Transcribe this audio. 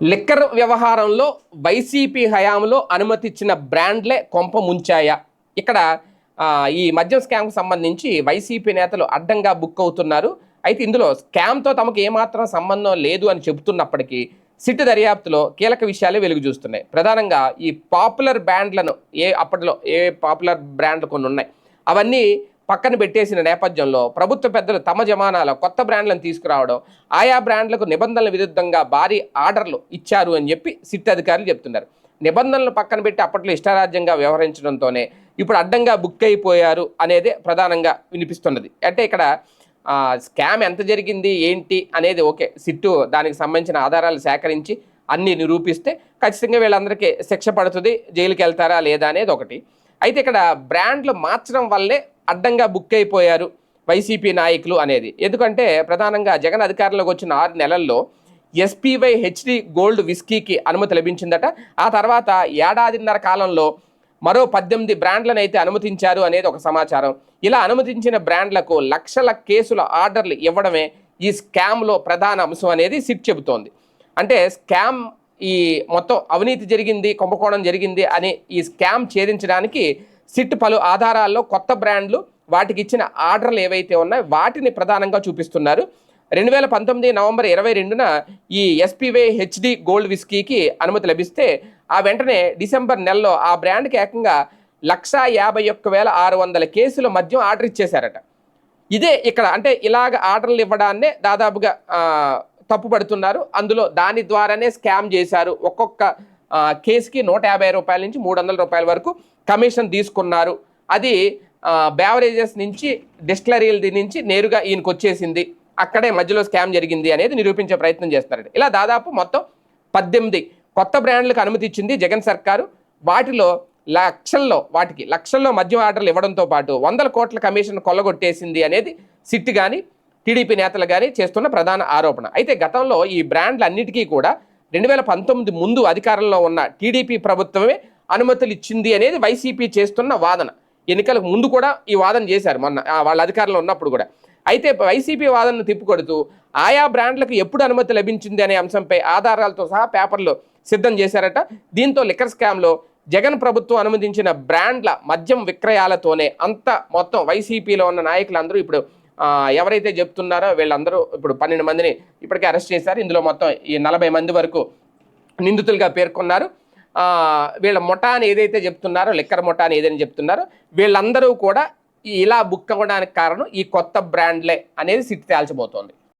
Liquor వ్యవహారంలో YCP హయాంలో అనుమతిచ్చిన బ్రాండ్లే కొంప ముంచాయా? ఇక్కడ ఈ మద్యం స్కామ్కు సంబంధించి వైసీపీ నేతలు అడ్డంగా బుక్ అవుతున్నారు. అయితే ఇందులో స్కామ్తో తమకు ఏమాత్రం సంబంధం లేదు అని చెబుతున్నప్పటికీ సిట్ దర్యాప్తులో కీలక విషయాలే వెలుగు చూస్తున్నాయి. ప్రధానంగా ఈ పాపులర్ బ్రాండ్లను ఏ అప్పట్లో ఏ పాపులర్ బ్రాండ్లు కొన్ని ఉన్నాయి అవన్నీ పక్కన పెట్టేసిన నేపథ్యంలో ప్రభుత్వ పెద్దలు తమ జమానాలో కొత్త బ్రాండ్లను తీసుకురావడం ఆయా బ్రాండ్లకు నిబంధనల విరుద్ధంగా భారీ ఆర్డర్లు ఇచ్చారు అని చెప్పి సిట్ అధికారులు చెప్తున్నారు. నిబంధనలు పక్కన పెట్టి అప్పట్లో ఇష్టారాజ్యంగా వ్యవహరించడంతోనే ఇప్పుడు అడ్డంగా బుక్ అయిపోయారు అనేదే ప్రధానంగా వినిపిస్తున్నది. అంటే ఇక్కడ స్కామ్ ఎంత జరిగింది ఏంటి అనేది ఓకే సిట్టు దానికి సంబంధించిన ఆధారాలు సేకరించి అన్ని నిరూపిస్తే ఖచ్చితంగా వీళ్ళందరికీ శిక్ష పడుతుంది జైలుకి వెళ్తారా లేదా అనేది ఒకటి. అయితే ఇక్కడ బ్రాండ్లు మార్చడం వల్లే అడ్డంగా బుక్ అయిపోయారు వైసీపీ నాయకులు అనేది. ఎందుకంటే ప్రధానంగా జగన్ అధికారంలోకి వచ్చిన ఆరు నెలల్లో ఎస్పీవై హెచ్డి గోల్డ్ విస్కీకి అనుమతి లభించిందట. ఆ తర్వాత ఏడాదిన్నర కాలంలో మరో పద్దెనిమిది బ్రాండ్లను అయితే అనుమతించారు అనేది ఒక సమాచారం. ఇలా అనుమతించిన బ్రాండ్లకు లక్షల కేసుల ఆర్డర్లు ఇవ్వడమే ఈ స్కామ్లో ప్రధాన అంశం అనేది సిట్ చెబుతోంది. అంటే స్కామ్ ఈ మొత్తం అవినీతి జరిగింది కుంభకోణం జరిగింది అని ఈ స్కామ్ ఛేదించడానికి సిట్ పలు ఆధారాల్లో కొత్త బ్రాండ్లు వాటికి ఇచ్చిన ఆర్డర్లు ఏవైతే ఉన్నాయో వాటిని ప్రధానంగా చూపిస్తున్నారు. రెండు వేల పంతొమ్మిది నవంబర్ ఇరవై రెండున ఈ ఎస్పీవే హెచ్డి గోల్డ్ విస్కీకి అనుమతి లభిస్తే ఆ వెంటనే డిసెంబర్ నెలలో ఆ బ్రాండ్కి ఏకంగా లక్షా యాభై ఒక్క వేల ఆరు వందల కేసుల మద్యం ఆర్డర్ ఇచ్చేశారట. ఇదే ఇక్కడ అంటే ఇలాగ ఆర్డర్లు ఇవ్వడాన్నే దాదాపుగా తప్పుపడుతున్నారు. అందులో దాని ద్వారానే స్కామ్ చేశారు. ఒక్కొక్క కేసుకి నూట యాభై రూపాయల నుంచి మూడు వందల రూపాయల వరకు కమిషన్ తీసుకున్నారు. అది బ్యావరేజెస్ నుంచి డిస్టిలరీల నుంచి నేరుగా ఈయనకు వచ్చేసింది అక్కడే మధ్యలో స్కామ్ జరిగింది అనేది నిరూపించే ప్రయత్నం చేస్తున్నారట ఇలా దాదాపు మొత్తం పద్దెనిమిది కొత్త బ్రాండ్లకు అనుమతి ఇచ్చింది జగన్ సర్కారు. వాటిలో లక్షల్లో వాటికి లక్షల్లో మద్యం ఆర్డర్లు ఇవ్వడంతో పాటు వందల కోట్ల కమిషన్ కొల్లగొట్టేసింది అనేది సిట్ కానీ టీడీపీ నేతలు కానీ చేస్తున్న ప్రధాన ఆరోపణ. అయితే గతంలో ఈ బ్రాండ్లు అన్నిటికీ కూడా రెండు వేల పంతొమ్మిది ముందు అధికారంలో ఉన్న టీడీపీ ప్రభుత్వమే అనుమతులు ఇచ్చింది అనేది వైసీపీ చేస్తున్న వాదన. ఎన్నికలకు ముందు కూడా ఈ వాదన చేశారు మొన్న వాళ్ళ అధికారంలో ఉన్నప్పుడు కూడా. అయితే వైసీపీ వాదనను తిప్పుకొడుతూ ఆయా బ్రాండ్లకు ఎప్పుడు అనుమతి లభించింది అనే అంశంపై ఆధారాలతో సహా పేపర్లు సిద్ధం చేశారట. దీంతో లిక్కర్ స్కామ్లో జగన్ ప్రభుత్వం అనుమతించిన బ్రాండ్ల మద్యం విక్రయాలతోనే అంత మొత్తం వైసీపీలో ఉన్న నాయకులందరూ ఇప్పుడు ఎవరైతే చెప్తున్నారో వీళ్ళందరూ ఇప్పుడు పన్నెండు మందిని ఇప్పటికే అరెస్ట్ చేశారు. ఇందులో మొత్తం ఈ నలభై మంది వరకు నిందితులుగా పేర్కొన్నారు. వీళ్ళ ముఠా అని ఏదైతే చెప్తున్నారో లిక్కర్ ముఠా అని ఏదైనా చెప్తున్నారో వీళ్ళందరూ కూడా ఇలా బుక్ అవ్వడానికి కారణం ఈ కొత్త బ్రాండ్లే అనేది సిట్ తేల్చబోతోంది.